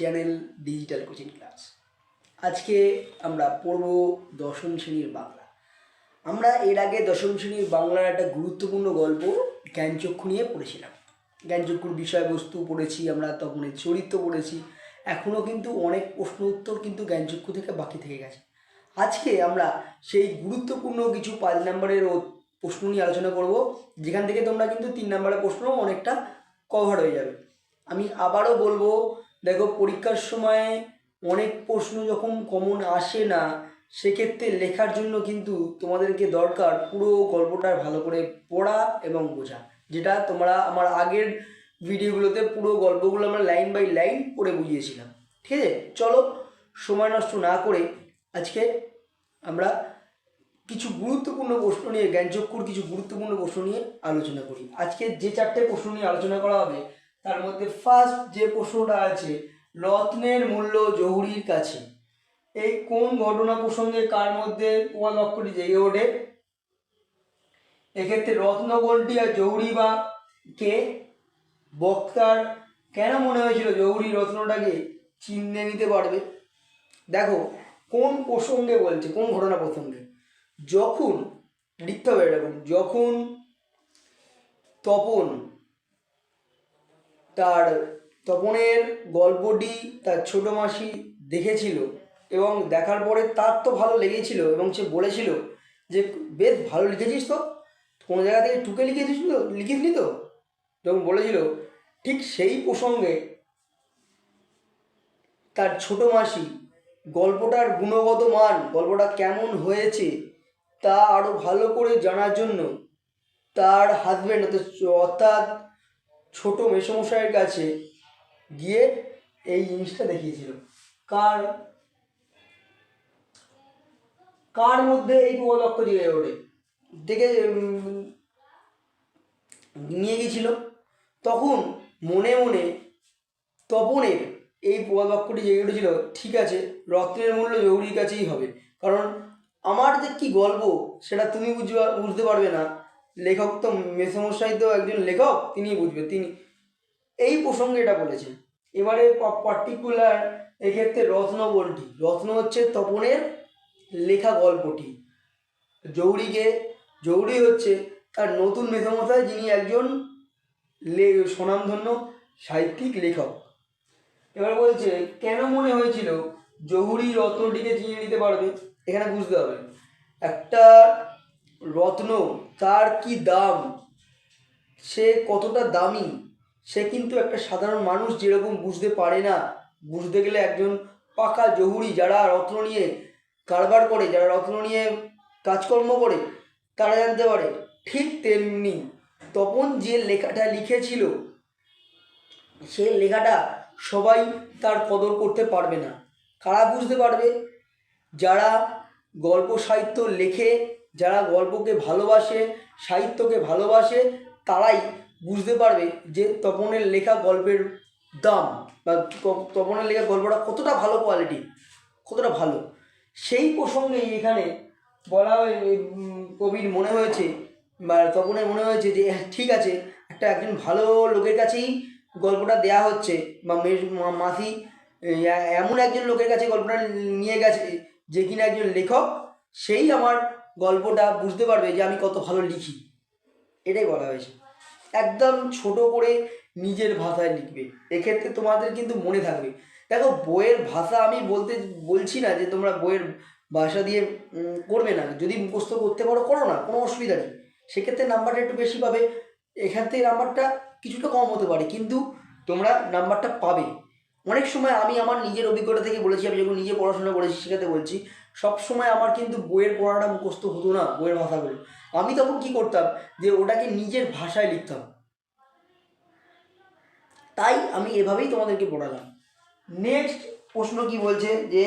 Channel digital coaching class আজকে আমরা পড়ব দশম শ্রেণির বাংলা। আমরা এর আগে দশম শ্রেণির বাংলার একটা গুরুত্বপূর্ণ গল্প জ্ঞানচক্ষু নিয়ে পড়েছিলাম। জ্ঞানচক্ষুর বিষয়বস্তু পড়েছি আমরা তপনের চরিত্র পড়েছি। এখনও কিন্তু অনেক প্রশ্ন উত্তর কিন্তু জ্ঞানচক্ষু থেকে বাকি থেকে গেছে। আজকে আমরা সেই গুরুত্বপূর্ণ কিছু পাঁচ নম্বরের প্রশ্ন নিয়ে আলোচনা করব, যেখান থেকে তোমরা কিন্তু তিন নম্বরের প্রশ্ন অনেকটা কভার হয়ে যাবে। আমি আবারও বলব দেখো, পরীক্ষার সময় অনেক প্রশ্ন যখন কমন আসে না, সেক্ষেত্রে লেখার জন্য কিন্তু তোমাদেরকে দরকার পুরো গল্পটা ভালো করে পড়া এবং বোঝা। যেটা তোমরা আমার আগের ভিডিওগুলোতে পুরো গল্পগুলো আমরা লাইন বাই লাইন পড়ে বুঝিয়েছিলাম। ঠিক আছে? চলো, সময় নষ্ট না করে আজকে আমরা কিছু গুরুত্বপূর্ণ প্রশ্ন নিয়ে, জ্ঞানচক্ষুর কিছু গুরুত্বপূর্ণ প্রশ্ন নিয়ে আলোচনা করি। আজকে যে চারটে প্রশ্ন নিয়ে আলোচনা করা হবে তার মধ্যে ফার্স্ট যে প্রশ্নটা আছে, রত্নের মূল্য জহুরির কাছে। এই কোন ঘটনা প্রসঙ্গে কার মধ্যে কোন অক্ষরটি জেগে ওঠে? এক্ষেত্রে রত্ন কোনটি আর জহুরি বা কে? বক্তার কেন মনে হয়েছিল জহুরি রত্নটাকে চিহ্নে নিতে পারবে? দেখো, কোন প্রসঙ্গে বলছে, কোন ঘটনা প্রসঙ্গে? যখন, লিখতে হবে এরকম, যখন তপন তার তপনের গল্পটি তার ছোট মাসি দেখেছিল এবং দেখার পরে তার তো ভালো লেগেছিল এবং সে বলেছিল যে, বেশ ভালো লিখেছিস তো। কোনো জায়গা থেকে টুকে লিখেছিস তো? লিখিসনি তো? যখন বলেছিল, ঠিক সেই প্রসঙ্গে তার ছোট মাসি গল্পটার গুণগত মান, গল্পটা কেমন হয়েছে তা আরও ভালো করে জানার জন্য তার হাজব্যান্ড অর্থাৎ ছোট মেসমশাইয়ের কাছে গিয়ে এই জিনিসটা দেখিয়েছিল। কার? কার মধ্যে এই উপলক্ষ জেগে ওঠে? দেখে নিয়ে গেছিল তখন মনে মনে তপনের এই বাক্যটি জেগে উঠেছিল, ঠিক আছে, রত্নের মূল্য জহুরির কাছেই হবে। কারণ আমার যে কি গল্প, সেটা তুমি বুঝবা, বুঝতে পারবে না। লেখক তো মেসমশাই তো একজন লেখক, তিনিই বুঝবে, তিনি এই প্রসঙ্গে এটা বলেছেন। এবারে পার্টিকুলার এক্ষেত্রে রত্ন বলটি রত্ন হচ্ছে তপনের লেখা গল্পটি। জৌরিকে, জৌরি হচ্ছে তার নতুন মেসমশাই, যিনি একজন স্বনামধন্য সাহিত্যিক লেখক। এবার বলছে, কেন মনে হয়েছিল জহুরি রত্নটিকে চিনে নিতে পারবে? এখানে বুঝতে হবে। একটা রত্ন, তার কি দাম? সে কতটা দামি? সে কিন্তু একটা সাধারণ মানুষ যেরকম বুঝতে পারে না। বুঝতে গেলে একজন পাকা জহুরি যারা রত্ন নিয়ে কারবার করে, যারা রত্ন নিয়ে কাজকর্ম করে, তারা জানতে পারে, ঠিক তেমনি তপন যে লেখাটা লিখেছিল, সে লেখাটা সবাই তার কদর করতে পারবে না। কারা বুঝতে পারবে? যারা গল্প সাহিত্য লেখে যারা গল্পকে ভালোবাসে সাহিত্যকে ভালোবাসে তারাই বুঝতে পারবে যে তপনের লেখা গল্পের দাম বা তপনের লেখা গল্পটা কতটা ভালো কোয়ালিটি কতটা ভালো। সেই প্রসঙ্গেই এখানে বলা কবির মনে হয়েছে বা তপনের মনে হয়েছে যে হ্যাঁ, ঠিক আছে একটা একজন ভালো লোকের কাছেই গল্পটা দেয়া হচ্ছে বা মাসি এমন একজন লোকের কাছে গল্পটা নিয়ে গেছে যে কিনা একজন লেখক সেই আমার গল্পটা বুঝতে পারবে যে আমি কত ভালো লিখি। এটাই বলা হয়েছে। একদম ছোট করে নিজের ভাষায় লিখবে। এক্ষেত্রে তোমাদের কিন্তু মনে থাকবে। দেখো, বইয়ের ভাষা আমি বলতে বলছি না যে তোমরা বইয়ের ভাষা দিয়ে করবে না। যদি মুখস্থ করতে পারো, করো না, কোনো অসুবিধা নেই। সেক্ষেত্রে নাম্বারটা একটু বেশি পাবে। এখান থেকে নাম্বারটা কিছুটা কম হতে পারে, কিন্তু তোমরা নাম্বারটা পাবে। অনেক সময় আমি আমার নিজের অভিজ্ঞতা থেকে বলেছি, আমি যখন নিজে পড়াশোনা করেছি, সেটাতে বলছি সব সময় আমার কিন্তু বইয়ের পড়াটা মুখস্থ হতো না, বইয়ের ভাষাগুলো। আমি তখন কি করতাম যে ওটাকে নিজের ভাষায় লিখতাম। তাই আমি এভাবেই তোমাদেরকে পড়ালাম। নেক্সট প্রশ্ন কি বলছে যে,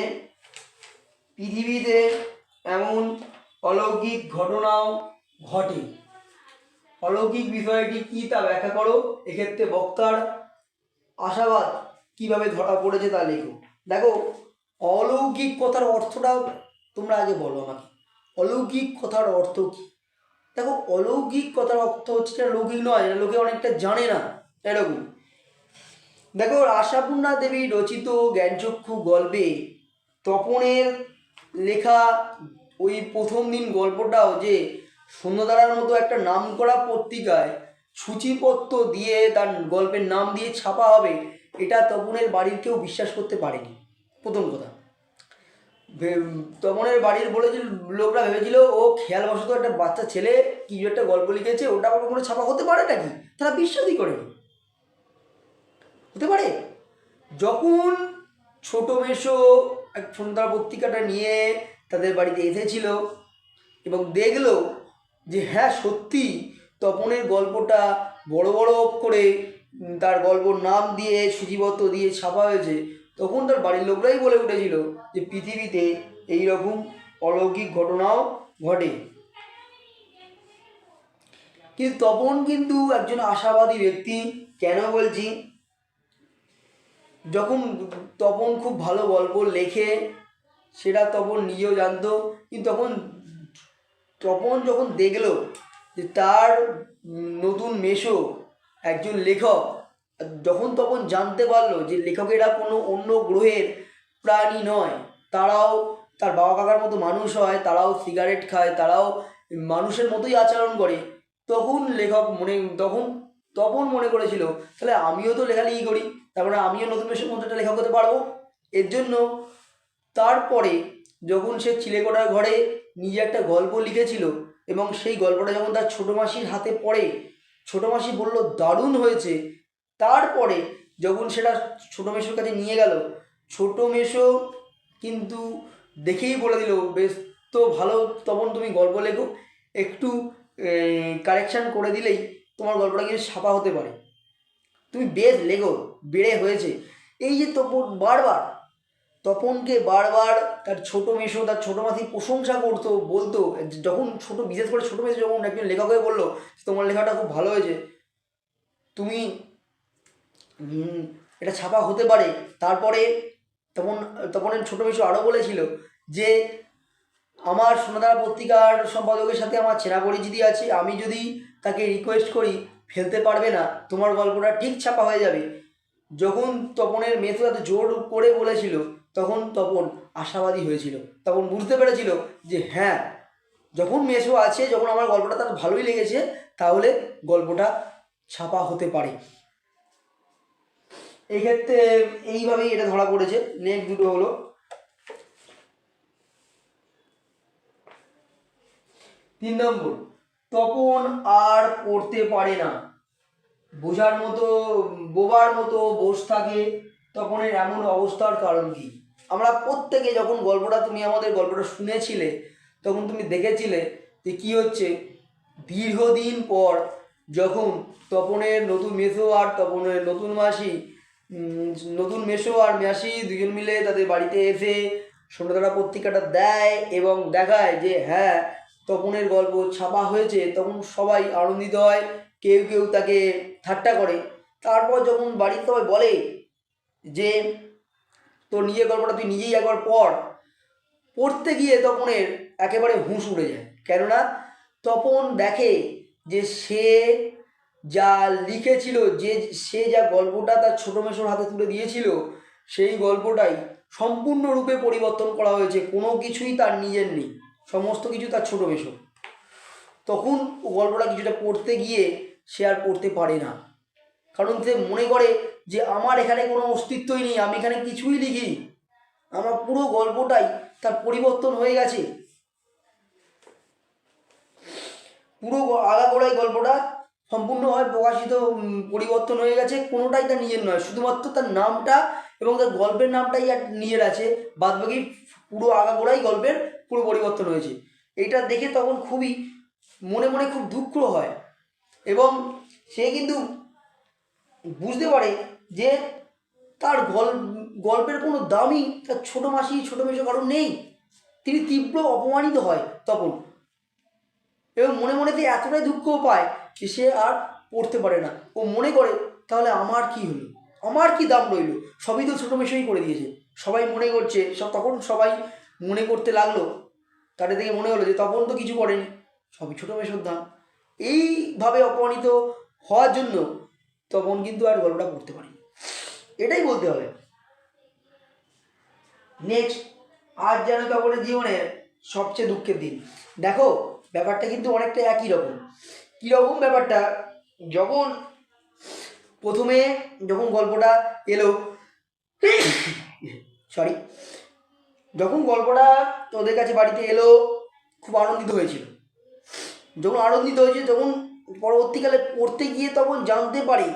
পৃথিবীতে এমন অলৌকিক ঘটনাও ঘটে। অলৌকিক বিষয়টি কি তা ব্যাখ্যা করো? এক্ষেত্রে বক্তার আশাবাদ কীভাবে ধরা পড়েছে তা লেখো। দেখো অলৌকিক কথার অর্থটা তোমরা আগে বলো আমাকে। অলৌকিক কথার অর্থ কি? দেখো অলৌকিক কথার অর্থ হচ্ছে লৌকিক নয় লোকে অনেকটা জানে না, এরকম। দেখো আশাপূর্ণা দেবী রচিত জ্ঞানচক্ষু গল্পে তপনের লেখা ওই প্রথম দিন গল্পটাও যে সন্ধ্যাধারার মতো একটা নামকরা পত্রিকায় সূচিপত্র দিয়ে তার গল্পের নাম দিয়ে ছাপা হবে, এটা তপনের বাড়ির কেউ বিশ্বাস করতে পারেনি। প্রথম কথা। তপনের বাড়ির যে লোকরা ভেবেছিল, ও খেয়ালবশত একটা বাচ্চা ছেলে কি একটা গল্প লিখেছে, ওটা আবার কোনো ছাপা হতে পারে নাকি? তারা বিশ্বাসই করেনি। হতে পারে? যখন ছোট মেশো এক সন্ধ্যা পত্রিকাটা নিয়ে তাদের বাড়িতে এসেছিল এবং দেখল যে হ্যাঁ সত্যি তপনের গল্পটা বড় বড় করে তার গল্পর নাম দিয়ে সূচিপত্র দিয়ে ছাপা হয়েছে তখন তার বাড়ির লোকরাই বলে উঠেছিল যে পৃথিবীতে এই রকম অলৌকিক ঘটনাও ঘটে। কিন্তু তপন কিন্তু একজন আশাবাদী ব্যক্তি, কেন বলছি? যখন তপন খুব ভালো গল্প লেখে, সেটা তপন নিজেও জানতো, কিন্তু তখন তপন যখন দেখল যে তার নতুন মেশো একজন লেখক যখন তখন জানতে পারল যে লেখকেরা কোনো অন্য গ্রহের প্রাণী নয়, তারাও তার বাবা কাকার মতো মানুষ হয়, তারাও সিগারেট খায়, তারাও মানুষের মতোই আচরণ করে। তখন লেখক মনে, তখন, তপন মনে করেছিল, তাহলে আমিও তো লেখালেখি করি, তারপরে আমিও নতুন মেশোর মতো একটা লেখক হতে পারব। এর জন্য তারপরে যখন সে চিলেকোঠার ঘরে নিজে একটা গল্প লিখেছিল এবং সেই গল্পটা যখন তার ছোটো মাসির হাতে পড়ে, ছোটো মাসি বলল, দারুণ হয়েছে তারপরে যখন সেটা ছোটো মেশোর কাছে নিয়ে গেল, ছোটো মেশো কিন্তু দেখেই বলে দিল, বেশ তো ভালো তখন তুমি গল্প লেখো। একটু কারেকশান করে দিলেই তোমার গল্পটা কিন্তু ছাপা হতে পারে। তুমি বেশ লেখো, বেড়ে হয়েছে। এই যে তপন বারবার, তপনকে বারবার তার ছোট মেশো, তার ছোটো মাসি প্রশংসা করতো, বলতো, যখন ছোট, বিশেষ করে ছোটো মেশো যখন একজন লেখক হয়ে বলল, তোমার লেখাটা খুব ভালো হয়েছে। তুমি এটা ছাপা হতে পারে। তারপরে তখন তপনের ছোটো মেশো আরও বলেছিল যে, আমার সোনাদারা পত্রিকার সম্পাদকের সাথে আমার চেনা পরিচিতি আছে। আমি যদি তাকে রিকোয়েস্ট করি, ফেলতে পারবে না। তোমার গল্পটা ঠিক ছাপা হয়ে যাবে। যখন তপনের এত জোর করে বলেছিল, তখন তপন আশাবাদী হয়েছিল। তখন বুঝতে পেরেছিল যে হ্যাঁ যখন মেসো আছে, যখন আমার গল্পটা তার ভালোই লেগেছে, তাহলে গল্পটা ছাপা হতে পারে। এক্ষেত্রে এইভাবেই এটা ধরা পড়েছে। নেক্সট দুটো হলো। তিন নম্বর, তপন আর পড়তে পারে না। বোঝার মতো, বোবার মতো বস থাকে তপনের এমন অবস্থার কারণ কি? আমরা প্রত্যেকে যখন গল্পটা তুমি আমাদের গল্পটা শুনেছিলে, তখন তুমি দেখেছিলে যে কি হচ্ছে? দীর্ঘদিন পর যখন তপনের নতুন মেসো আর তপনের নতুন মাসি নতুন মেসো আর মেয়াসি দুজন মিলে তাদের বাড়িতে এসে সোনাদারা পত্রিকাটা দেয় এবং দেখায় যে হ্যাঁ তপনের গল্প ছাপা হয়েছে। তখন সবাই আনন্দিত হয়, কেউ কেউ তাকে ঠাট্টা করে। তারপর যখন বাড়ির সবাই বলে যে, তোর নিজের গল্পটা তুই নিজেই একবার পড়। পড়তে গিয়ে তপনের একেবারে হুঁশ উড়ে যায়। কেননা তপন দেখে যে সে যা লিখেছিল, যে সে যা গল্পটা তার ছোটো মেশোর হাতে তুলে দিয়েছিল, সেই গল্পটাই সম্পূর্ণরূপে পরিবর্তন করা হয়েছে। কোনো কিছুই তার নিজের নেই। সমস্ত কিছু তার ছোটো মেশো তখন গল্পটা কিছুটা পড়তে গিয়ে সে আর পড়তে পারে না। কারণ সে মনে করে যে, আমার এখানে কোনো অস্তিত্বই নেই, আমি এখানে কিছুই লিখি আমার পুরো গল্পটাই তার পরিবর্তন হয়ে গেছে। পুরো আগাগোড়াই গল্পটা সম্পূর্ণভাবে প্রকাশিত পরিবর্তন হয়ে গেছে। কোনোটাই তার নিজের নয়, শুধুমাত্র তার নামটা এবং তার গল্পের নামটাই আর নিজের আছে। বাদবাকি পুরো আগাগোড়াই গল্পের পুরো পরিবর্তন হয়েছে। এটা দেখে তখন খুবই, মনে মনে খুব দুঃখ হয়। এবং সে কিন্তু বুঝতে পারে যে তার গল, গল্পের কোনো দামই তার ছোটো মাসি, ছোটো মেশো কারণ নেই। তিনি তীব্র অপমানিত হয় তখন। এবং মনে মনে সে এতটাই দুঃখ পায় যে সে আর পড়তে পারে না। ও মনে করে, তাহলে আমার কি হলো? আমার কি দাম রইল? সবই তো ছোটো মেশোই করে দিয়েছে। সবাই মনে করছে, সব তখন সবাই মনে করতে লাগল। তাদের থেকে মনে হলো যে তখন তো কিছু করেনি। সবই ছোটো মেশোর দাম। এইভাবে অপমানিত হওয়ার জন্য তপন কিন্তু আর গল্পটা পড়তে পারেনি। এটাই বলতে হবে। নেক্সট আজ যেন তপনের জীবনের সবচেয়ে দুঃখের দিন। দেখো, ব্যাপারটা কিন্তু অনেকটা একই রকম। কীরকম ব্যাপারটা? যখন প্রথমে যখন গল্পটা এলো সরি যখন গল্পটা ওদের কাছে বাড়িতে এলো, খুব আনন্দিত হয়েছিল। যখন আনন্দিত হয়েছে যখন পরবর্তীকালে পড়তে গিয়ে তখন জানতে পারি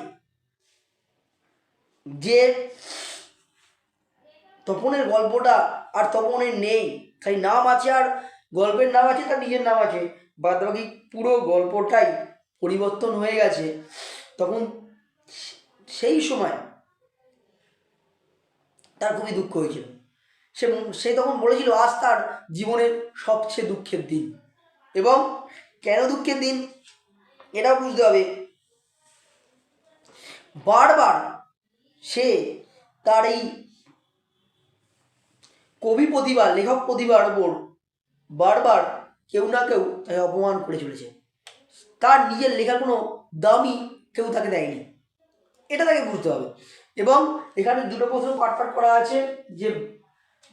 যে তপনের গল্পটা আর তপনের নেই। খালি নাম আছে আর গল্পের নাম আছে, তার নিজের নাম আছে। বাদ বাকি পুরো গল্পটাই পরিবর্তন হয়ে গেছে। তখন সেই সময় তার খুবই দুঃখ হয়েছিল। সে সে তখন বলেছিল, আজ তার জীবনের সবচেয়ে দুঃখের দিন। এবং কেন দুঃখের দিন? এটাও বুঝতে হবে। বারবার সে তার এই কবি প্রতিভা লেখক প্রতিভার ওপর বারবার কেউ না কেউ তাকে অপমান করে চলেছে। তার নিজের লেখার কোনো দামই কেউ তাকে দেয়নি। এটা তাকে বুঝতে হবে। এবং এখানে দুটো প্রশ্ন পাট করা আছে যে,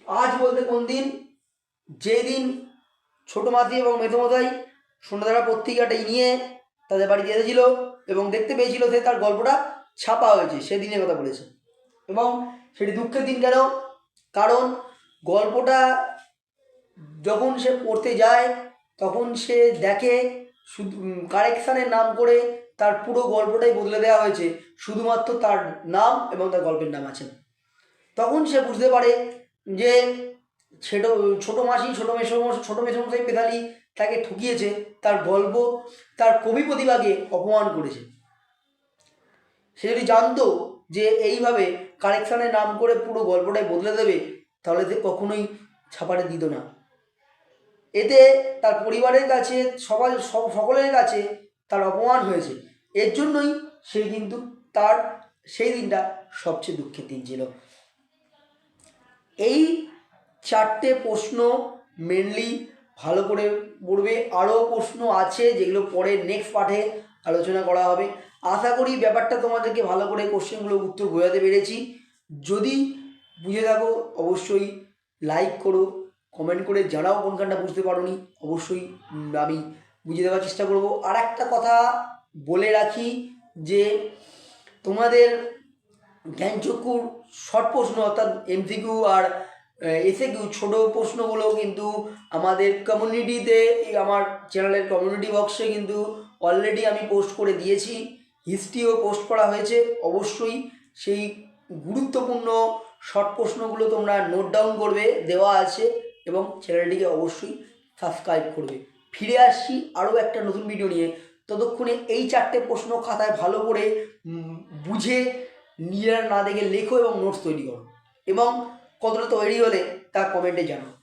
আজ বলতে কোন দিন? যে দিন ছোটো মাতি এবং মেধমতাই সন্ধ্যাবেলা পত্রিকাটা নিয়ে তাদের বাড়িতে এসেছিল এবং দেখতে পেয়েছিল সে তার গল্পটা ছাপা হয়েছে সেদিনের কথা বলেছে। এবং সেটি দুঃখের দিন কেন? কারণ গল্পটা যখন সে পড়তে যায় তখন সে দেখে শুধু কারেকশানের নাম করে তার পুরো গল্পটাই বদলে দেওয়া হয়েছে, শুধুমাত্র তার নাম এবং তার গল্পের নাম আছে। তখন সে বুঝতে পারে যে ছোটো ছোটো মাসি, ছোটো মেসো ছোটো মেসমশাই পেদালি তাকে ঠকিয়েছে, তার গল্প, তার কবি প্রতিভাকে অপমান করেছে। সে যদি জানতো যে এইভাবে কারেকশানের নাম করে পুরো গল্পটাই বদলে দেবে, তাহলে সে কখনোই ছাপাতে দিত না। এতে তার পরিবারের কাছে সবাই সব- সকলের কাছে তার অপমান হয়েছে। এর জন্যই সে কিন্তু তার, সেই দিনটা সবচেয়ে দুঃখের দিন ছিল। এই চারটে প্রশ্ন মেনলি ভালো করে পড়বে। আরও প্রশ্ন আছে যেগুলো পরে নেক্সট পার্টে আলোচনা করা হবে। আশা করি ব্যাপারটা তোমাদেরকে ভালো করে কোশ্চেনগুলো উত্তর বোঝাতে পেরেছি। যদি বুঝে থাকো, অবশ্যই লাইক করো। কমেন্ট করে জানাও কোনখানটা বুঝতে পারোনি। অবশ্যই আমি বুঝিয়ে দেওয়ার চেষ্টা করব। আর একটা কথা বলে রাখি যে, তোমাদের জ্ঞানচক্ষুর শর্ট প্রশ্ন অর্থাৎ এমসিকিউ আর এসে কিউ ছোটো প্রশ্নগুলো কিন্তু আমাদের কমিউনিটিতে আমার চ্যানেলের কমিউনিটি বক্সে কিন্তু অলরেডি আমি পোস্ট করে দিয়েছি। হিস্ট্রিও পোস্ট করা হয়েছে। অবশ্যই সেই গুরুত্বপূর্ণ শর্ট প্রশ্নগুলো তোমরা নোট ডাউন করবে, দেওয়া আছে। এবং চ্যানেলটিকে অবশ্যই সাবস্ক্রাইব করবে। ফিরে আসছি আরও একটা নতুন ভিডিও নিয়ে। ততক্ষণে এই চারটে প্রশ্ন খাতায় ভালো করে বুঝে, নিজেরা না দেখে লেখো এবং নোটস তৈরি করো। এবং কতটা তৈরি হলে তা কমেন্টে জানাও।